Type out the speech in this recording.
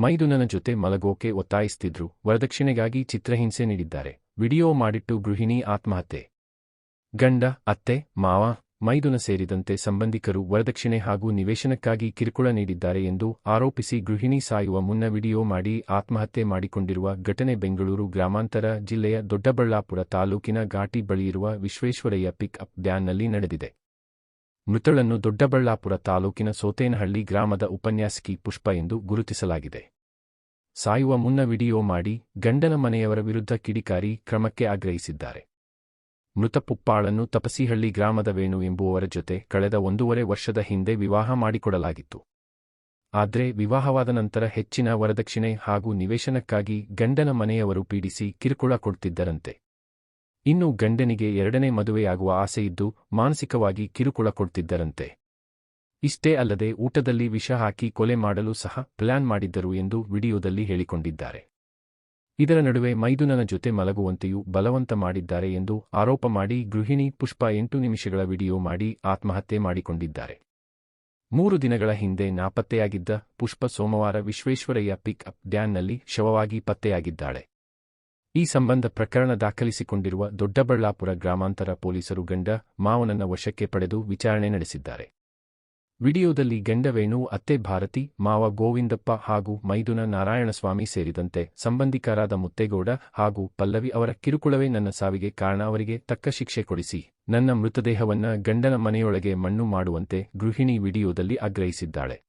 ಮೈದುನನ ಜೊತೆ ಮಲಗೋಕೆ ಒತ್ತಾಯಿಸ್ತಿದ್ರು. ವರದಕ್ಷಿಣೆಗಾಗಿ ಚಿತ್ರಹಿಂಸೆ ನೀಡಿದ್ದಾರೆ. ವಿಡಿಯೋ ಮಾಡಿಟ್ಟು ಗೃಹಿಣಿ ಆತ್ಮಹತ್ಯೆ. ಗಂಡ, ಅತ್ತೆ, ಮಾವ, ಮೈದುನ ಸೇರಿದಂತೆ ಸಂಬಂಧಿಕರು ವರದಕ್ಷಿಣೆ ಹಾಗೂ ನಿವೇಶನಕ್ಕಾಗಿ ಕಿರುಕುಳ ನೀಡಿದ್ದಾರೆ ಎಂದು ಆರೋಪಿಸಿ ಗೃಹಿಣಿ ಸಾಯುವ ಮುನ್ನ ವಿಡಿಯೋ ಮಾಡಿ ಆತ್ಮಹತ್ಯೆ ಮಾಡಿಕೊಂಡಿರುವ ಘಟನೆ ಬೆಂಗಳೂರು ಗ್ರಾಮಾಂತರ ಜಿಲ್ಲೆಯ ದೊಡ್ಡಬಳ್ಳಾಪುರ ತಾಲೂಕಿನ ಘಾಟಿ ಬಳಿಯಿರುವ ವಿಶ್ವೇಶ್ವರಯ್ಯ ಪಿಕ್ ಅಪ್ ಡ್ಯಾನ್ನಲ್ಲಿ ನಡೆದಿದೆ. ಮೃತಳನ್ನು ದೊಡ್ಡಬಳ್ಳಾಪುರ ತಾಲೂಕಿನ ಸೋತೇನಹಳ್ಳಿ ಗ್ರಾಮದ ಉಪನ್ಯಾಸಕಿ ಪುಷ್ಪ ಎಂದು ಗುರುತಿಸಲಾಗಿದೆ. ಸಾಯುವ ಮುನ್ನ ವಿಡಿಯೋ ಮಾಡಿ ಗಂಡನ ಮನೆಯವರ ವಿರುದ್ಧ ಕಿಡಿಕಾರಿ ಕ್ರಮಕ್ಕೆ ಆಗ್ರಹಿಸಿದ್ದಾರೆ. ಮೃತ ಪುಪ್ಪಾಳನ್ನು ತಪಸಿಹಳ್ಳಿ ಗ್ರಾಮದ ವೇಣು ಎಂಬುವವರ ಜೊತೆ ಕಳೆದ ಒಂದೂವರೆ ವರ್ಷದ ಹಿಂದೆ ವಿವಾಹ ಮಾಡಿಕೊಡಲಾಗಿತ್ತು. ಆದರೆ ವಿವಾಹವಾದ ನಂತರ ಹೆಚ್ಚಿನ ವರದಕ್ಷಿಣೆ ಹಾಗೂ ನಿವೇಶನಕ್ಕಾಗಿ ಗಂಡನ ಮನೆಯವರು ಪೀಡಿಸಿ ಕಿರುಕುಳ ಕೊಡ್ತಿದ್ದರಂತೆ. ಇನ್ನು ಗಂಡನಿಗೆ ಎರಡನೇ ಮದುವೆಯಾಗುವ ಆಸೆಯಿದ್ದು ಮಾನಸಿಕವಾಗಿ ಕಿರುಕುಳ ಕೊಡ್ತಿದ್ದರಂತೆ. ಇಷ್ಟೇ ಅಲ್ಲದೆ ಊಟದಲ್ಲಿ ವಿಷ ಹಾಕಿ ಕೊಲೆ ಮಾಡಲು ಸಹ ಪ್ಲಾನ್ ಮಾಡಿದ್ದರು ಎಂದು ವಿಡಿಯೋದಲ್ಲಿ ಹೇಳಿಕೊಂಡಿದ್ದಾರೆ. ಇದರ ನಡುವೆ ಮೈದುನನ ಜೊತೆ ಮಲಗುವಂತೆಯೂ ಬಲವಂತ ಮಾಡಿದ್ದಾರೆ ಎಂದು ಆರೋಪ ಮಾಡಿ ಗೃಹಿಣಿ ಪುಷ್ಪ ಎಂಟು ನಿಮಿಷಗಳ ವಿಡಿಯೋ ಮಾಡಿ ಆತ್ಮಹತ್ಯೆ ಮಾಡಿಕೊಂಡಿದ್ದಾರೆ. ಮೂರು ದಿನಗಳ ಹಿಂದೆ ನಾಪತ್ತೆಯಾಗಿದ್ದ ಪುಷ್ಪ ಸೋಮವಾರ ವಿಶ್ವೇಶ್ವರಯ್ಯ ಪಿಕ್ ಅಪ್ ಡ್ಯಾನ್ನಲ್ಲಿ ಶವವಾಗಿ ಪತ್ತೆಯಾಗಿದ್ದಾಳೆ. ಈ ಸಂಬಂಧ ಪ್ರಕರಣ ದಾಖಲಿಸಿಕೊಂಡಿರುವ ದೊಡ್ಡಬಳ್ಳಾಪುರ ಗ್ರಾಮಾಂತರ ಪೊಲೀಸರು ಗಂಡ ಮಾವನನ್ನ ವಶಕ್ಕೆ ಪಡೆದು ವಿಚಾರಣೆ ನಡೆಸಿದ್ದಾರೆ. ವಿಡಿಯೋದಲ್ಲಿ ಗಂಡವೇಣು, ಅತ್ತೆ ಭಾರತಿ, ಮಾವ ಗೋವಿಂದಪ್ಪ ಹಾಗೂ ಮೈದುನ ನಾರಾಯಣಸ್ವಾಮಿ ಸೇರಿದಂತೆ ಸಂಬಂಧಿಕರಾದ ಮುತ್ತೇಗೌಡ ಹಾಗೂ ಪಲ್ಲವಿ ಅವರ ಕಿರುಕುಳವೇ ನನ್ನ ಸಾವಿಗೆ ಕಾರಣ. ಅವರಿಗೆ ತಕ್ಕ ಶಿಕ್ಷೆ ಕೊಡಿಸಿ ನನ್ನ ಮೃತದೇಹವನ್ನ ಗಂಡನ ಮನೆಯೊಳಗೆ ಮಣ್ಣು ಮಾಡುವಂತೆ ಗೃಹಿಣಿ ವಿಡಿಯೋದಲ್ಲಿ ಆಗ್ರಹಿಸಿದ್ದಾಳೆ.